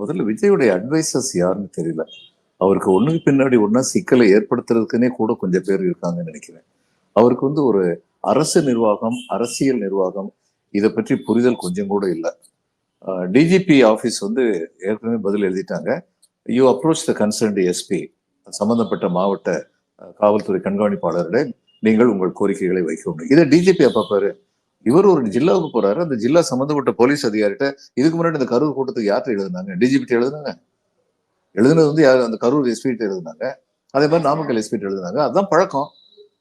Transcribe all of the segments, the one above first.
முதல்ல விஜயுடைய அட்வைசர்ஸ் யாருன்னு தெரியல. அவருக்கு ஒண்ணுக்கு பின்னாடி ஒண்ணா சிக்கலை ஏற்படுத்துறதுக்குன்னே கூட கொஞ்சம் பேர் இருக்காங்கன்னு நினைக்கிறேன். அவருக்கு வந்து ஒரு அரசு நிர்வாகம் அரசியல் நிர்வாகம் இதை பற்றி புரிதல் கொஞ்சம் கூட இல்லை. டிஜிபி ஆஃபீஸ் வந்து ஏற்கனவே பதில் எழுதிட்டாங்க. You approach the concerned SP சம்பந்தப்பட்ட மாவட்ட காவல்துறை கண்காணிப்பாளரிடம் நீங்கள் உங்கள் கோரிக்கைகளை வைக்கணும் இதை டிஜிபி அப்பப்பாரு இவர் ஒரு ஜில்லாவுக்கு போறாரு. அந்த ஜில்லா சம்பந்தப்பட்ட போலீஸ் அதிகாரிட்ட இதுக்கு முன்னாடி இந்த கரூர் கூட்டத்துக்கு யார்கிட்ட எழுதுனாங்க? டிஜிபி எழுதுனாங்க. எழுதுனது வந்து யார்? அந்த கரூர் எஸ்பிகிட்ட எழுதுனாங்க. அதே மாதிரி நாமக்கல் எஸ்பிகிட்ட எழுதுனாங்க. அதுதான் பழக்கம்.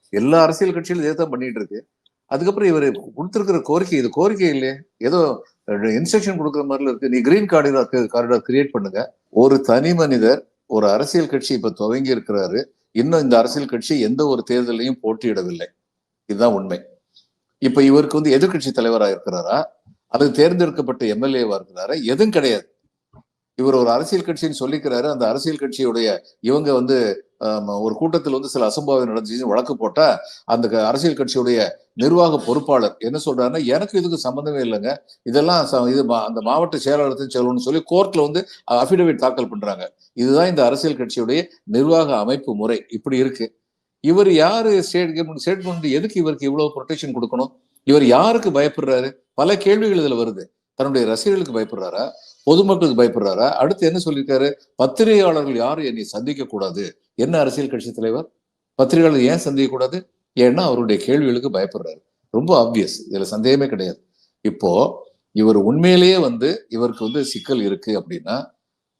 எல்லா அரசியல் கட்சியிலும் இதே தான் பண்ணிட்டு இருக்கு. அதுக்கப்புறம் இவர் கொடுத்துருக்கிற கோரிக்கை இது கோரிக்கை இல்லையே. ஏதோ இன்ஸ்ட்ரக்ஷன் கொடுக்குற மாதிரில இருக்கு. நீ கிரீன் கார்டு காரிடார் கிரியேட் பண்ணுங்க. ஒரு தனி மனிதர் ஒரு அரசியல் கட்சி இப்ப துவங்கி இருக்கிறாரு. இன்னும் இந்த அரசியல் கட்சி எந்த ஒரு தேர்தலையும் போட்டியிடவில்லை. இதுதான் உண்மை. இப்ப இவருக்கு வந்து எதிர்க்கட்சி தலைவரா இருக்கிறாரா? அல்லது தேர்ந்தெடுக்கப்பட்ட எம்எல்ஏவா இருக்கிறாரா? எதுவும் கிடையாது. இவர் ஒரு அரசியல் கட்சின்னு சொல்லிக்கிறாரு. அந்த அரசியல் கட்சியுடைய இவங்க வந்து ஒரு கூட்டத்தில் வந்து சில அசம்பாவிதம் நடந்துச்சு வழக்கு போட்டா அந்த அரசியல் கட்சியுடைய நிர்வாக பொறுப்பாளர் என்ன சொல்றாருன்னா எனக்கு இதுக்கு சம்பந்தமே இல்லைங்க. இதெல்லாம் ச- இது மா- அந்த மாவட்ட செயலாளர்த்தையும் சொல்லணும்னு சொல்லி கோர்ட்ல வந்து அபிடவிட் தாக்கல் பண்றாங்க. இதுதான் இந்த அரசியல் கட்சியுடைய நிர்வாக அமைப்பு முறை. இப்படி இருக்கு. இவர் யாரு ஸ்டேட் கவர்மெண்ட் ஸ்டேட் கவர்மெண்ட் எதுக்கு இவருக்கு இவ்வளவு ப்ரொடெக்ஷன் கொடுக்கணும்? இவர் யாருக்கு பயப்படுறாரு? பல கேள்விகள் இதுல வருது. தன்னுடைய ரசிகர்களுக்கு பயப்படுறாரா? பொதுமக்களுக்கு பயப்படுறாரா? அடுத்து என்ன சொல்லியிருக்காரு? பத்திரிகையாளர்கள் யாரும் என்னை சந்திக்க கூடாது. என்ன அரசியல் கட்சி தலைவர்? பத்திரிகையாளர் ஏன் சந்திக்க கூடாது? ஏன்னா அவருடைய கேள்விகளுக்கு பயப்படுறாரு. ரொம்ப ஆப்வியஸ் இதுல சந்தேகமே கிடையாது. இப்போ இவர் உண்மையிலேயே வந்து இவருக்கு வந்து சிக்கல் இருக்கு அப்படின்னா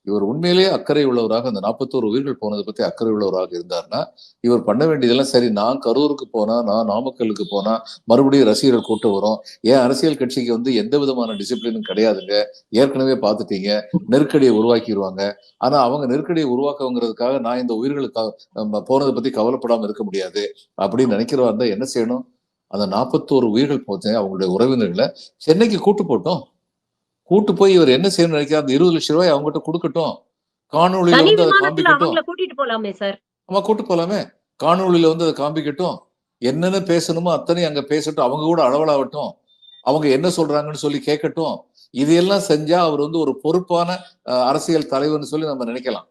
இவர் உண்மையிலேயே அக்கறை உள்ளவராக அந்த நாற்பத்தோரு உயிர்கள் போனதை பத்தி அக்கறை உள்ளவராக இருந்தாருன்னா இவர் பண்ண வேண்டியதெல்லாம் சரி நான் கரூருக்கு போனா நான் நாமக்கலுக்கு போனா மறுபடியும் ரசிகர்கள் கூட்டம் வரும். ஏன் அரசியல் கட்சிக்கு வந்து எந்த விதமான டிசிப்ளினும் கிடையாதுங்க. ஏற்கனவே பார்த்துட்டீங்க. நெருக்கடியை உருவாக்கிடுவாங்க ஆனா அவங்க நெருக்கடியை உருவாக்கவங்கிறதுக்காக நான் இந்த உயிர்களுக்கு நம்ம போனதை பத்தி கவலைப்படாம இருக்க முடியாது. அப்படின்னு நினைக்கிறவா இருந்தா என்ன செய்யணும்? அந்த நாற்பத்தோரு உயிர்கள் போச்சு அவங்களுடைய உறவினர்களை சென்னைக்கு கூட்டு போட்டோம். கூட்டு போய் இவர் என்ன செய்யணும்னு நினைக்கிறார்? அந்த இருபது லட்சம் ரூபாய் அவங்ககிட்ட கொடுக்கட்டும். காணொளியில தனி வந்து அதை கூட்டிட்டு போலாமே சார் ஆமா கூட்டு போலாமே. காணொளியில வந்து அதை காண்பிக்கட்டும். என்னென்ன பேசணுமோ அத்தனை அங்க பேசட்டும். அவங்க கூட அளவலாகட்டும் அவங்க என்ன சொல்றாங்கன்னு சொல்லி கேட்கட்டும். இதையெல்லாம் செஞ்சா அவர் வந்து ஒரு பொறுப்பான அரசியல் தலைவர்னு சொல்லி நம்ம நினைக்கலாம்.